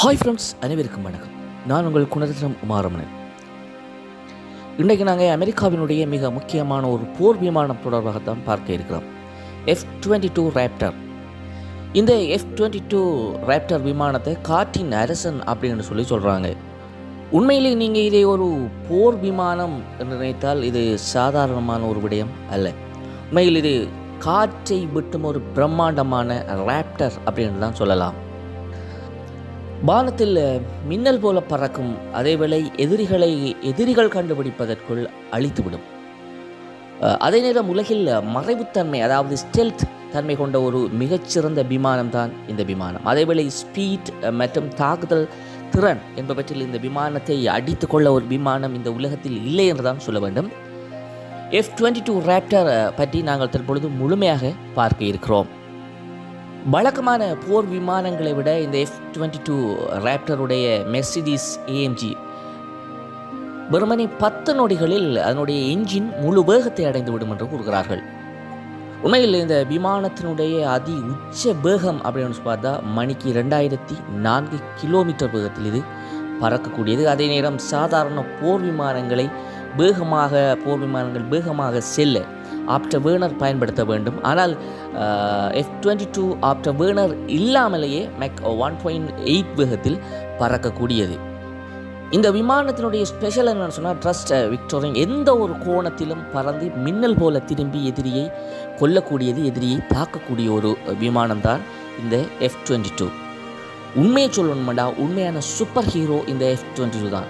Hi friends அனைவருக்கும் வணக்கம். நான் உங்கள் குணரத்னம் உமாரமணன். இன்றைக்கு நாங்கள் அமெரிக்காவினுடைய மிக முக்கியமான ஒரு போர் விமானம் தொடர்பாகத்தான் பார்க்க இருக்கிறோம். எஃப் டுவெண்ட்டி டூ ரேப்டர் இந்த எஃப் டுவெண்ட்டி டூ ரேப்டர் விமானத்தை காற்றின் அரசன் அப்படின்னு சொல்லி சொல்கிறாங்க உண்மையிலே நீங்கள் இதை ஒரு போர் விமானம் என்று நினைத்தால் இது சாதாரணமான ஒரு விடயம் அல்ல. உண்மையில் இது காற்றை விட்டும் ஒரு பிரம்மாண்டமான ரேப்டர் அப்படின்னு தான் சொல்லலாம். வானத்தில் மின்னல் போல பறக்கும் அதேவேளை எதிரிகளை எதிரிகள் கண்டுபிடிப்பதற்குள் அழித்துவிடும். அதே நேரம் உலகில் மறைவுத்தன்மை அதாவது ஸ்டெல்த் தன்மை கொண்ட ஒரு மிகச்சிறந்த விமானம் தான் இந்த விமானம். அதேவேளை ஸ்பீட் மற்றும் தாக்குதல் திறன் என்பவற்றில் இந்த விமானத்தை அடித்து கொள்ள ஒரு விமானம் இந்த உலகத்தில் இல்லை என்று தான் சொல்ல வேண்டும். எஃப் டுவெண்ட்டி டூ ரேப்டர் பற்றி நாங்கள் தற்பொழுது முழுமையாக பார்க்க இருக்கிறோம். வழக்கமான போர் விமானங்களை விட இந்த எஃப் டுவெண்ட்டி டூ ரேப்டருடைய மெர்சிடிஸ் ஏஎம்ஜி வெறுமனே பத்து நொடிகளில் அதனுடைய என்ஜின் முழு வேகத்தை அடைந்து விடும் என்று கூறுகிறார்கள். உண்மையில் இந்த விமானத்தினுடைய அதி உச்ச வேகம் அப்படின்னு பார்த்தா மணிக்கு ரெண்டாயிரத்தி நான்கு கிலோமீட்டர் வேகத்தில் இது பறக்கக்கூடியது. அதே நேரம் சாதாரண போர் விமானங்களை வேகமாக போர் விமானங்கள் வேகமாக செல்ல ஆப்டர் வேர்னர் பயன்படுத்த வேண்டும். ஆனால் F twenty two afterburner இல்லாமலேயே மேக் ஒன் பாயிண்ட் எயிட் வேகத்தில் பறக்கக்கூடியது. இந்த விமானத்தினுடைய ஸ்பெஷல் என்னன்னு சொன்னால் ட்ரஸ்ட் விக்டோரிங் எந்த ஒரு கோணத்திலும் பறந்து மின்னல் போல திரும்பி எதிரியை கொல்லக்கூடியது எதிரியை தாக்கக்கூடிய ஒரு விமானம் தான் இந்த எஃப் டுவெண்ட்டி டூ உண்மையை சொல்லணுமாடா உண்மையான சூப்பர் ஹீரோ இந்த எஃப் டுவெண்ட்டி டூ தான்.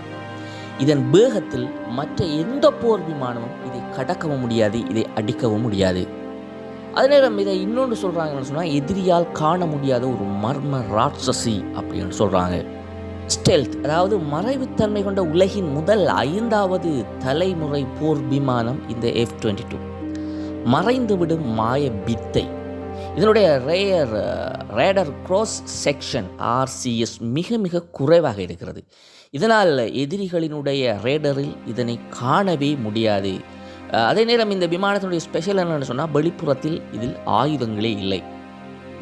இதன் வேகத்தில் மற்ற எந்த போர் விமானமும் இதை கடக்கவும் முடியாது இதை அடிக்கவும் முடியாது. அதே நேரம் இதை இன்னொன்று சொல்கிறாங்கன்னு சொன்னால் எதிரியால் காண முடியாத ஒரு மர்ம ராட்சசி அப்படின்னு சொல்கிறாங்க ஸ்டெல்த் அதாவது மறைவுத்தன்மை கொண்ட உலகின் முதல் ஐந்தாவது தலைமுறை போர் விமானம் இந்த எஃப் டுவெண்ட்டி டூ மறைந்துவிடும் மாய பித்தை. இதனுடைய ரேயர் ரேடர் க்ராஸ் செக்ஷன் ஆர்சிஎஸ் மிக மிக குறைவாக இருக்கிறது. இதனால் எதிரிகளினுடைய ரேடரில் இதனை காணவே முடியாது. அதே நேரம் இந்த விமானத்தினுடைய ஸ்பெஷல் என்னென்னு சொன்னால் வெளிப்புறத்தில் இதில் ஆயுதங்களே இல்லை.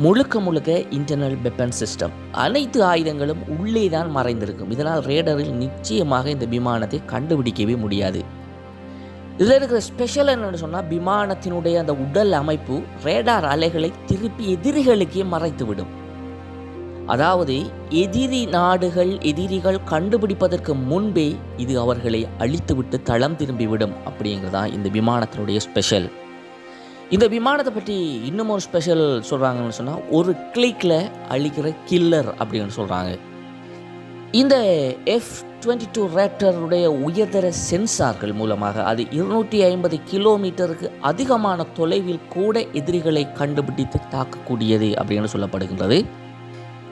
முழுக்க முழுக்க இன்டர்னல் வெப்பன் சிஸ்டம் அனைத்து ஆயுதங்களும் உள்ளே தான் மறைந்திருக்கும். இதனால் ரேடரில் நிச்சயமாக இந்த விமானத்தை கண்டுபிடிக்கவே முடியாது. இதில் இருக்கிற ஸ்பெஷல் என்னென்னு சொன்னால் விமானத்தினுடைய அந்த உடல் அமைப்பு ரேடார் அலைகளை திருப்பி எதிரிகளுக்கே மறைத்துவிடும். அதாவது எதிரி நாடுகள் எதிரிகள் கண்டுபிடிப்பதற்கு முன்பே இது அவர்களை அழித்துவிட்டு தளம் திரும்பிவிடும் அப்படிங்கிறதான் இந்த விமானத்தினுடைய ஸ்பெஷல் இந்த விமானத்தை பற்றி இன்னும் ஒரு ஸ்பெஷல் சொல்கிறாங்கன்னு சொன்னால் ஒரு கிளிக்கில் அழிக்கிற கில்லர் அப்படின்னு சொல்கிறாங்க இந்த எஃப் டுவெண்ட்டி டூ ரேக்டருடைய உயர்தர சென்சார்கள் மூலமாக அது இருநூற்றி ஐம்பது கிலோமீட்டருக்கு அதிகமான தொலைவில் கூட எதிரிகளை கண்டுபிடித்து தாக்கக்கூடியது அப்படின்னு சொல்லப்படுகின்றது.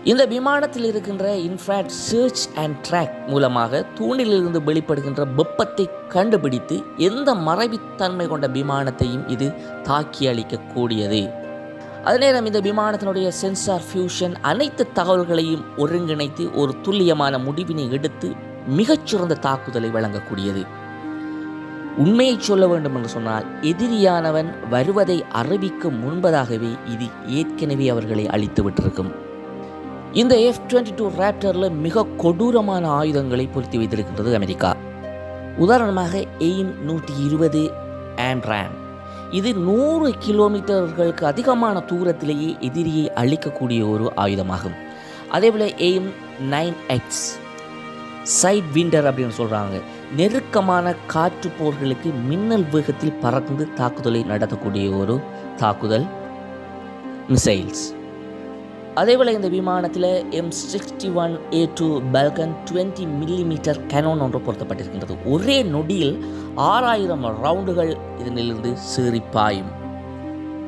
இந்த விமானத்தில் இருக்கின்ற இன்ஃப்ராட் சர்ச் அண்ட் ட்ராக் மூலமாக தூணிலிருந்து வெளிப்படுகின்ற வெப்பத்தை கண்டுபிடித்து எந்த மறைவித்தன்மை கொண்ட விமானத்தையும் இது தாக்கி அளிக்கக்கூடியது அதே நேரம் இந்த விமானத்தினுடைய சென்சார் ஃபியூஷன் அனைத்து தகவல்களையும் ஒருங்கிணைத்து ஒரு துல்லியமான முடிவினை எடுத்து மிகச்சிறந்த தாக்குதலை வழங்கக்கூடியது. உண்மையை சொல்ல வேண்டும் என்று சொன்னால் எதிரியானவன் வருவதை அறிவிக்கும் முன்பதாகவே இது ஏற்கனவே அவர்களை அழித்து விட்டிருக்கும் இந்த எஃப் டுவெண்ட்டி டூ ரேப்டரில் மிக கொடூரமான ஆயுதங்களை பொருத்தி வைத்திருக்கின்றது அமெரிக்கா. உதாரணமாக எய்ம் நூற்றி இருபது ஆம்ராம் இது நூறு கிலோமீட்டர்களுக்கு அதிகமான தூரத்திலேயே எதிரியை அழிக்கக்கூடிய ஒரு ஆயுதமாகும். அதேபோல் AIM nine X side winter அப்படின்னு சொல்கிறாங்க நெருக்கமான காற்று போர்களுக்கு மின்னல் வேகத்தில் பறந்து தாக்குதலை நடத்தக்கூடிய ஒரு தாக்குதல். மிசைல்ஸ் அதேபோல் இந்த விமானத்தில் M sixty one A two Vulcan twenty millimetre cannon ஒன்று பொருத்தப்பட்டிருக்கின்றது. ஒரே நொடியில் ஆறாயிரம் ரவுண்டுகள் இதனிலிருந்து சீறி பாயும்.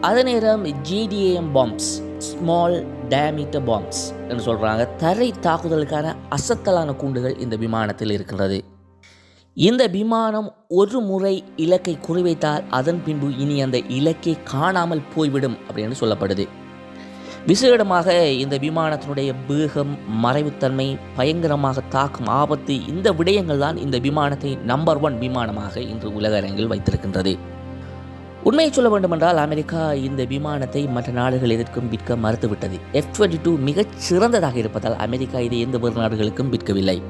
அதே நேரம் JDAM bombs small diameter bombs என்று சொல்கிறாங்க தரை தாக்குதலுக்கான அசத்தலான கூண்டுகள் இந்த விமானத்தில் இருக்கின்றது. இந்த விமானம் ஒரு முறை இலக்கை குறிவைத்தால் அதன் பின்பு இனி அந்த இலக்கை காணாமல் போய்விடும் அப்படின்னு சொல்லப்படுது. விசேடமாக இந்த விமானத்தினுடைய வேகம் மறைவுத்தன்மை பயங்கரமாக தாக்கும் ஆபத்து இந்த விடயங்கள் தான் இந்த விமானத்தை நம்பர் ஒன் விமானமாக இன்று உலக அரங்கில் வைத்திருக்கின்றது. உண்மையை சொல்ல வேண்டுமென்றால் அமெரிக்கா இந்த விமானத்தை மற்ற நாடுகள் எதற்கும் விற்க மறுத்துவிட்டது. எஃப் டுவெண்ட்டி டூ மிகச் சிறந்ததாக இருப்பதால் அமெரிக்கா இதை எந்த ஒரு நாடுகளுக்கும் விற்கவில்லை.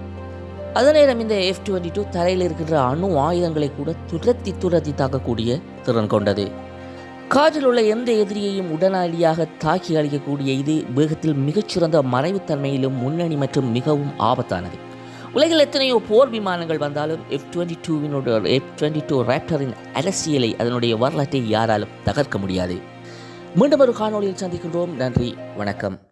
அதே நேரம் இந்த எஃப் டுவெண்ட்டி டூ தரையில் இருக்கின்ற அணு ஆயுதங்களை கூட துரத்தி துரத்தி தாக்கக்கூடிய திறன் கொண்டது. காற்றில் உள்ள எந்த எதிரியையும் உடனடியாக தாக்கி அளிக்கக்கூடிய இது வேகத்தில் மிகச்சிறந்த மறைவுத்தன்மையிலும் முன்னணி மற்றும் மிகவும் ஆபத்தானது. உலகில் எத்தனையோ போர் விமானங்கள் வந்தாலும் எஃப் டுவெண்ட்டி டூவினோட எஃப் டுவெண்ட்டி டூ ரேப்டரின் அரசியலை அதனுடைய வரலாற்றை யாராலும் தகர்க்க முடியாது. மீண்டும் ஒரு காணொளியில் சந்திக்கின்றோம். நன்றி. வணக்கம்.